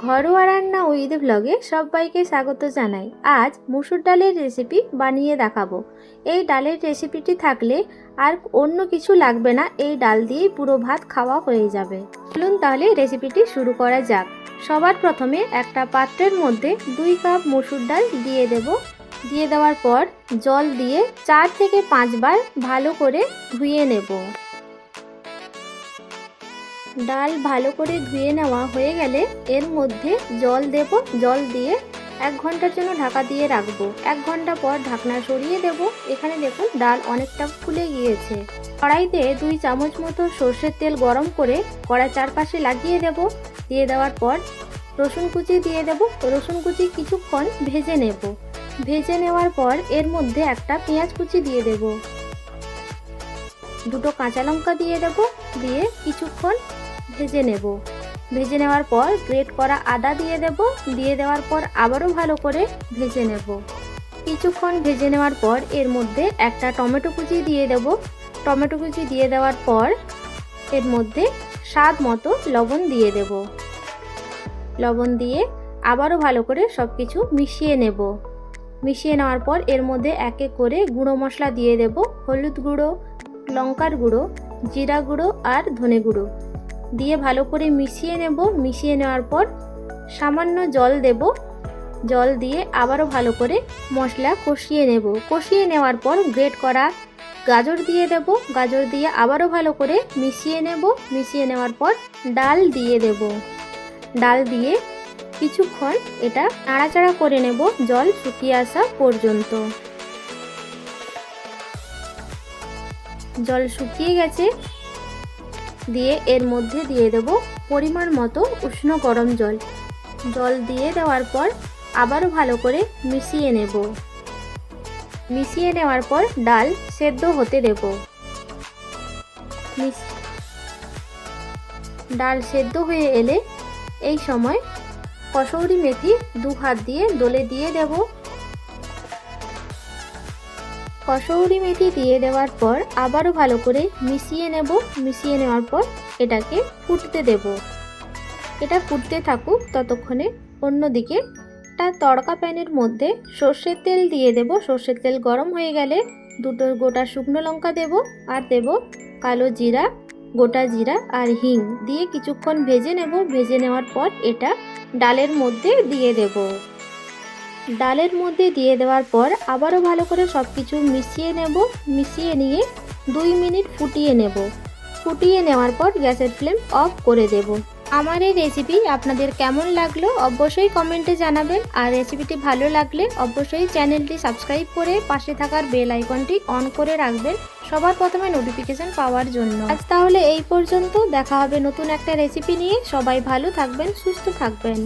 ঘরোয়া রান্না উইথ ব্লগে সবাইকে স্বাগত জানাই। আজ মুসুর ডালের রেসিপি বানিয়ে দেখাবো। এই ডালের রেসিপিটি থাকলে আর অন্য কিছু লাগবে না, এই ডাল দিয়েই পুরো ভাত খাওয়া হয়ে যাবে। চলুন তাহলে রেসিপিটি শুরু করা যাক। সবার প্রথমে একটা পাত্রের মধ্যে দুই কাপ মুসুর ডাল দিয়ে দেব। দিয়ে দেওয়ার পর জল দিয়ে চার থেকে পাঁচবার ভালো করে ধুয়ে নেব। ডাল ভালো করে ধুয়ে নেওয়া হয়ে গেলে এর মধ্যে জল দেব। জল দিয়ে এক ঘণ্টার জন্য ঢাকা দিয়ে রাখব। এক ঘণ্টা পর ঢাকনা সরিয়ে দেব। এখানে দেখুন ডাল অনেকটা ফুলে গিয়েছে। কড়াইতে দুই চামচ মতো সর্ষের তেল গরম করে কড়াই চারপাশে লাগিয়ে দেব। দিয়ে দেওয়ার পর রসুন কুচি দিয়ে দেব। রসুন কুচি কিছুক্ষণ ভেজে নেব। ভেজে নেওয়ার পর এর মধ্যে একটা পেঁয়াজ কুচি দিয়ে দেব। দুটো কাঁচা লঙ্কা দিয়ে দেব, দিয়ে কিছুক্ষণ ভেজে নেব। ভেজে নেওয়ার পর গ্রেট করা আদা দিয়ে দেব, দিয়ে দেওয়ার পর আবারও ভালো করে ভেজে নেব। কিছুক্ষণ ভেজে নেওয়ার পর এর মধ্যে একটা টমেটো কুচি দিয়ে দেব। টমেটো কুচি দিয়ে দেওয়ার পর এর মধ্যে স্বাদ মতো লবণ দিয়ে দেব। লবণ দিয়ে আবারও ভালো করে সব কিছু মিশিয়ে নেব। মিশিয়ে নেওয়ার পর এর মধ্যে এক এক করে গুঁড়ো মশলা দিয়ে দেব, হলুদ গুঁড়ো লঙ্কার গুঁড়ো, জিরা গুঁড়ো আর ধনে গুঁড়ো। দিয়ে ভালো করে মিশিয়ে নেব। মিশিয়ে নেওয়ার পর সামান্য জল দেব। জল দিয়ে আবারও ভালো করে মশলা কষিয়ে নেব। কষিয়ে নেওয়ার পর গ্রেট করা গাজর দিয়ে দেব। গাজর দিয়ে আবারও ভালো করে মিশিয়ে নেব। মিশিয়ে নেওয়ার পর ডাল দিয়ে দেব। ডাল দিয়ে কিছুক্ষণ এটা নাড়াচাড়া করে নেব জল শুকিয়ে আসা পর্যন্ত। জল শুকিয়ে গেছে। দিয়ে এর মধ্যে দিয়ে দেব পরিমাণ মতো উষ্ণ গরম জল। জল দিয়ে দেওয়ার পর আবারও ভালো করে মিশিয়ে নেব। মিশিয়ে নেওয়ার পর ডাল সেদ্ধ হতে দেব। ডাল সেদ্ধ হয়ে এলে এই সময় কসৌরি মেথি দু হাত দিয়ে দলে দিয়ে দেব। কসৌরি মেথি দিয়ে দেওয়ার পর আবারও ভালো করে মিশিয়ে নেব। মিশিয়ে নেওয়ার পর এটাকে ফুটতে দেব। এটা ফুটতে থাকুক ততক্ষণে অন্যদিকে একটা তড়কা প্যানের মধ্যে সর্ষের তেল দিয়ে দেব। সর্ষের তেল গরম হয়ে গেলে দুটো গোটা শুকনো লঙ্কা দেব আর দেব কালো জিরা, গোটা জিরা আর হিং দিয়ে কিছুক্ষণ ভেজে নেব। ভেজে নেওয়ার পর এটা ডালের মধ্যে দিয়ে দেব। ডালের মধ্যে দিয়ে দেওয়ার পর আবারও ভালো করে সব কিছু মিশিয়ে নেব, মিশিয়ে নিয়ে দুই মিনিট ফুটিয়ে নেব। ফুটিয়ে নেওয়ার পর গ্যাসের ফ্লেম অফ করে দেব। আমার এই রেসিপি আপনাদের কেমন লাগল অবশ্যই কমেন্টে জানাবেন। আর রেসিপিটি ভালো লাগলে অবশ্যই চ্যানেলটি সাবস্ক্রাইব করে পাশে থাকার বেল আইকনটি অন করে রাখবেন সবার প্রথমে নোটিফিকেশন পাওয়ার জন্য। আজ তাহলে এই পর্যন্ত, দেখা হবে নতুন একটা রেসিপি নিয়ে। সবাই ভালো থাকবেন, সুস্থ থাকবেন।